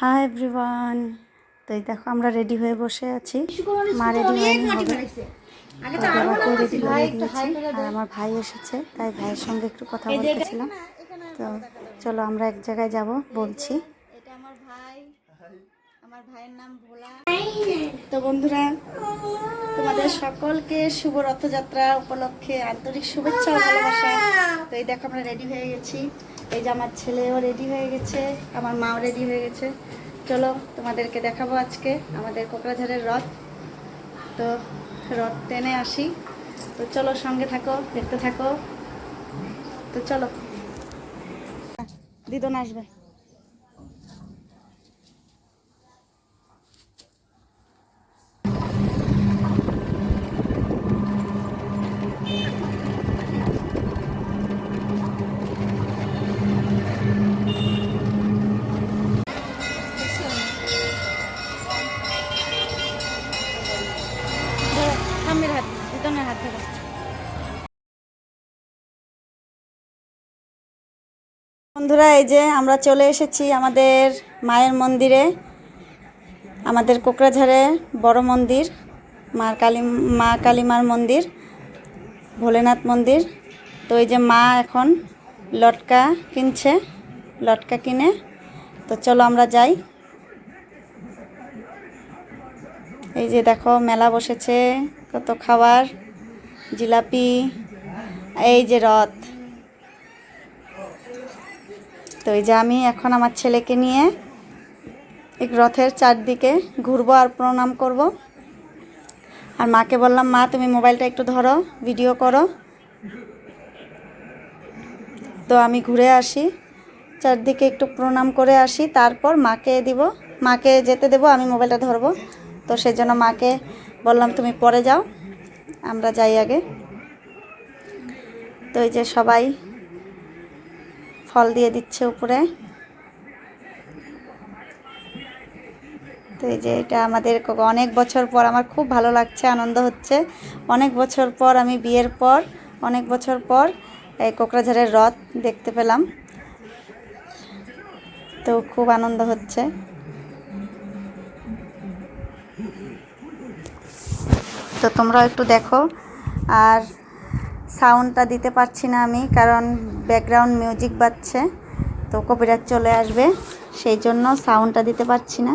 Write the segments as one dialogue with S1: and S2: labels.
S1: Hi everyone. তো এই দেখো আমরা রেডি হয়ে বসে আছি। মা রেডি হয়নি হবে। রেডি হয়ে দিয়েছি আর আমার ভাই এসেছে তাই ভাইয়ের সঙ্গে একটু কথা বলতেছিলাম। তো চলো আমরা এক জায়গায় যাব বলছি। এটা আমার ভাই। আমার ভাইয়ের নাম ভোলা। তো বন্ধুরা তোমাদের সকলকে শুভ রথযাত্রা উপলক্ষে আন্তরিক শুভেচ্ছা ও ভালোবাসা। তো এই দেখো আমরা রেডি হয়ে গেছি। এই যে আমার ছেলেও রেডি হয়ে গেছে আমার মাও রেডি হয়ে গেছে। চলো, তোমাদেরকে দেখাবো আজকে আমাদের কোকরাঝারের রথ। তো রথ টেনে আসি। তো চলো, সঙ্গে থাকো, দেখতে থাকো। তো চলো। দিদন আসবে। বন্ধুরা, এই যে আমরা চলে এসেছি আমাদের মায়ের মন্দিরে, আমাদের কোকরাঝাড়ে বড় মন্দির মার কালী, মা কালীমার মন্দির, ভোলেনাথ মন্দির। তো এই যে মা এখন লটকা কিনছে, লটকা কিনে। তো চলো আমরা যাই। এই যে দেখো, মেলা বসেছে, কত খাবার, জিলাপি, এই যে রথ। তো এই যে আমি এখন আমার ছেলেকে নিয়ে এক রথের চারদিকে ঘুরবো আর প্রণাম করব। আর মাকে বললাম, মা, তুমি মোবাইলটা একটু ধরো, ভিডিও করো। তো আমি ঘুরে আসি, চারদিকে একটু প্রণাম করে আসি, তারপর মাকে দিব, মাকে যেতে দেবো, আমি মোবাইলটা ধরবো। তো সেই জন্য মাকে বললাম, তুমি পরে যাও, আমরা যাই আগে। তো এই যে সবাই ফল দিয়ে দিচ্ছে উপরে। তো এই যে এটা আমাদের অনেক বছর পর, আমার খুব ভালো লাগছে, আনন্দ হচ্ছে। অনেক বছর পর আমি বিয়ের পর, অনেক বছর পর এই কোকরাঝাড়ের রথ দেখতে পেলাম। তো খুব আনন্দ হচ্ছে। তো তোমরাও একটু দেখো। আর সাউন্ডটা দিতে পারছি না আমি, কারণ ব্যাকগ্রাউন্ড মিউজিক বাজছে, তো কপিরাজ চলে আসবে, সেই জন্য সাউন্ডটা দিতে পারছি না।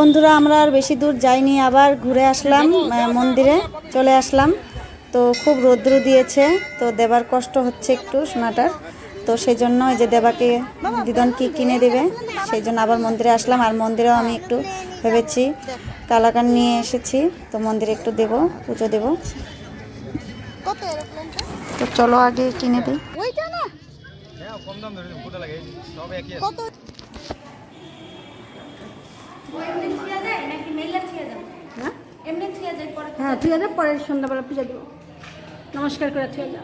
S1: বন্ধুরা আমরা আর বেশি দূর যাইনি আবার ঘুরে আসলাম মন্দিরে চলে আসলাম। তো খুব রৌদ্র দিয়েছে তো দেবার কষ্ট হচ্ছে একটু সোনাটার। তো সেই জন্য এই যে দেবাকে দিদন কি কিনে দেবে সেই জন্য আবার মন্দিরে আসলাম। আর মন্দিরেও আমি একটু ভেবেছি কালাকান নিয়ে এসেছি তো মন্দিরে একটু দেব পুজো দেব।
S2: তো চলো আগে কিনে দিই।
S3: হ্যাঁ
S1: কত? হ্যাঁ? হ্যাঁ তুই যা পরে সন্ধ্যাবেলা পূজা দিব। নমস্কার করে থুয়ে যা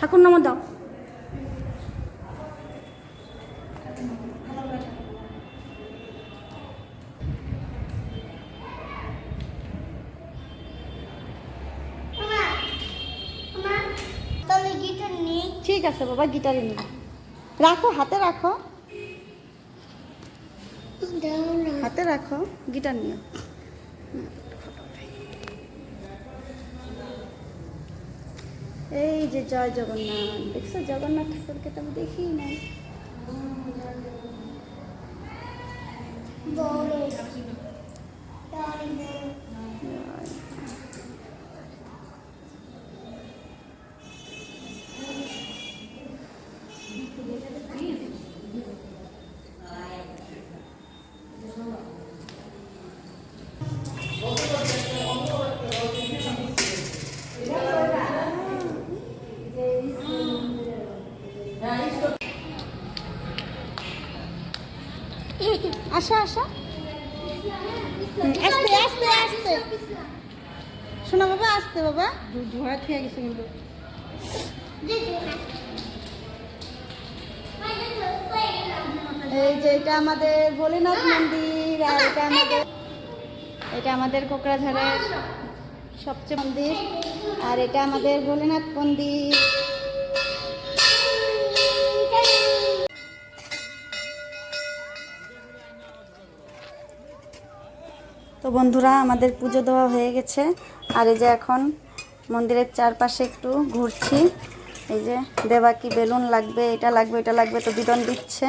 S1: ঠাকুর নাম দাও। ঠিক আছে বাবা গিটারে নিয়ে রাখো হাতে রাখো। হাতে রাখো গিটার নিও। এই যে জয় জগন্নাথ দেখছ? জগন্নাথ ঠাকুরকে তো আমি দেখি নাই। আসো আসো। আস্তে আস্তে আস্তে শোনো বাবা আস্তে বাবা। ধোয়া খেয়ে গেছে কিন্তু। এই যে এটা আমাদের ভোলেনাথ মন্দির আর এটা আমাদের এটা আমাদের কোকরাঝাড়ের সবচেয়ে মন্দির আর এটা আমাদের ভোলেনাথ মন্দির। তো বন্ধুরা, আমাদের পুজো দেওয়া হয়ে গেছে। আর এই যে এখন মন্দিরের চারপাশে একটু ঘুরছি। এই যে দেবা কি বেলুন লাগবে, এটা লাগবে এটা লাগবে তো বিদন দিচ্ছে।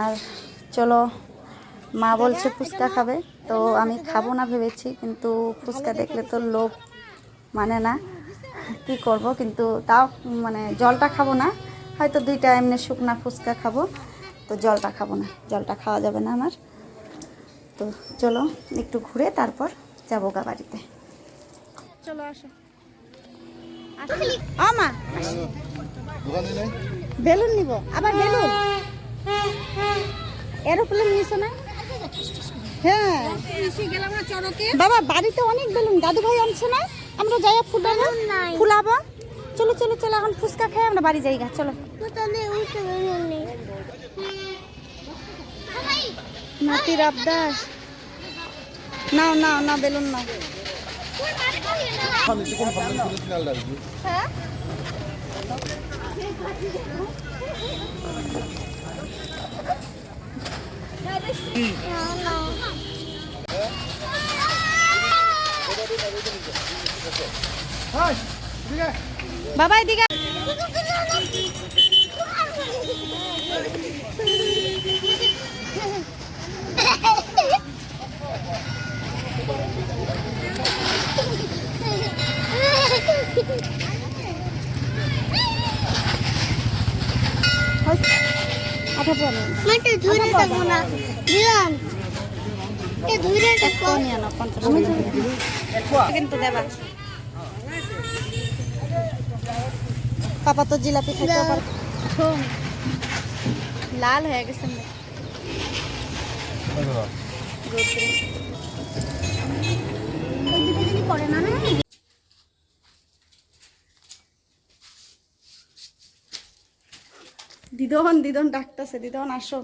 S1: আর চলো, মা বলছে ফুচকা খাবে। তো আমি খাব না ভেবেছি, কিন্তু ফুচকা দেখলে তো লোভ মানে না, কি করব? কিন্তু তাও মানে জলটা খাব না। হয়তো দুইটা এমনি শুকনা ফুচকা খাব। তো জলটা খাব না, জলটা খাওয়া যাবে না আমার। তো চলো একটু ঘুরে তারপর যাব গা বাড়িতে। চলো আসো। আমা
S2: বেলুন নিব আবার বেলুন। এরোপ্লেন নিছো না? হ্যাঁ।
S1: গেলাম
S2: বাবা বাড়িতে অনেক বেলুন। দাদু ভাই আনছে না? আমরা যাই ফুলাবো ফুলাবো। চলো চলো চলো এখন ফুচকা খাই আমরা বাড়ি যাই গা চলো। নাতির আবদার। নাও নাও না বেলুন নাও।
S3: ঠিক আছে
S2: বাবা এদিকে আঠা পরে
S4: ধরে থাকব না দিলাম এ ধরে থাকব
S2: কোন আনো পঞ্চাশ কিন্তু দেবা। পাপা তো জিলাপি খাইতে শোন, লাল হয়ে গেছে।
S4: করে না?
S2: দিদন দিদন ডাকতেছে দিদন আসো।